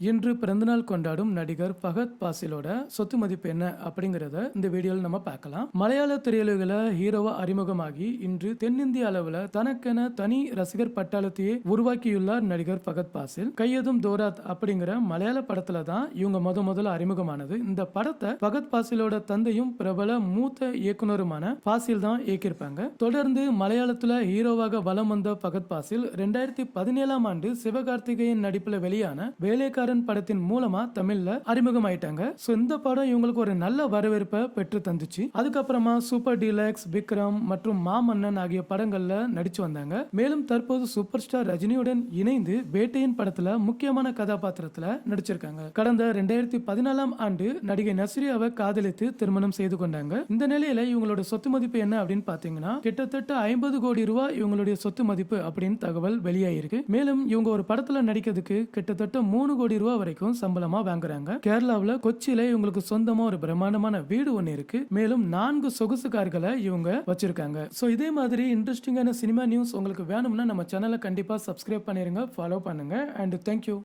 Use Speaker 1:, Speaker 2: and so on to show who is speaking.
Speaker 1: இன்று பிறந்தநாள் கொண்டாடும் நடிகர் பகத் பாசிலோட சொத்து மதிப்பு என்ன அப்படிங்கறத இந்த வீடியோல நம்ம பார்க்கலாம். மலையாள திரையுலகில ஹீரோவா அறிமுகமாகி இன்று தென்னிந்திய அளவுல தனக்கென தனி ரசிகர் பட்டாளத்தையே உருவாக்கியுள்ளார் நடிகர் பகத் பாசில். கையதும் தோராத் அப்படிங்கிற மலையாள படத்துல தான் இவங்க முத முதல்ல அறிமுகமானது. இந்த படத்தை பகத் பாசிலோட தந்தையும் பிரபல மூத்த இயக்குனருமான பாசில் தான் இயக்கியிருப்பாங்க. தொடர்ந்து மலையாளத்துல ஹீரோவாக வலம் வந்த பகத் பாசில் ரெண்டாயிரத்தி பதினேழாம் ஆண்டு சிவகார்த்திகேயன் நடிப்புல வெளியான வேலைக்காரன் படத்தின் மூலமா தமிழ்ல அறிமுகமாயிட்டாங்க. சோ இந்த படம் இவங்களுக்கு ஒரு நல்ல வரவேற்பை பெற்று தந்துச்சு. அதுக்கப்புறமா சூப்பர் டீலக்ஸ் விக்ரம் மற்றும் மாமன்னன் ஆகிய படங்கள்ல நடிச்சு வந்தாங்க. மேலும் தற்போது சூப்பர் ஸ்டார் ரஜினியுடன் இணைந்து வேட்டையின் படத்துல முக்கியமான கதாபாத்திரத்துல நடிச்சிருக்காங்க. கடந்த ரெண்டாயிரத்தி பதினாலாம் ஆண்டு நடிகை நஸ்ரியாவை காதலித்து திருமணம் செய்து கொண்டாங்க. இந்த நிலையில இவங்களோட சொத்து மதிப்பு என்ன அப்படின்னு பாத்தீங்கன்னா கிட்டத்தட்ட ஐம்பது கோடி ரூபாய் இவங்களுடைய சொத்து மதிப்பு அப்படின்னு தகவல் வெளியாயிருக்கு. மேலும் இவங்க ஒரு படத்துல நடிக்கிறதுக்கு கிட்டத்தட்ட மூணு கோடி ரூபாய் வரைக்கும் சம்பளமா வாங்குறாங்க. கேரளாவுல கொச்சியில இவங்களுக்கு சொந்தமா ஒரு பிரம்மாண்டமான வீடு ஒன்னு இருக்கு. மேலும் நான்கு சொகுசு கார்களை இவங்க வச்சிருக்காங்க. சோ இதே மாதிரி இன்ட்ரெஸ்டிங்கான சினிமா நியூஸ் உங்களுக்கு வேணும்னா நம்ம சேனலை கண்டிப்பா சப்ஸ்கிரைப் பண்ணிருங்க ஃபாலோ பண்ணுங்க அண்ட் தேங்க்யூ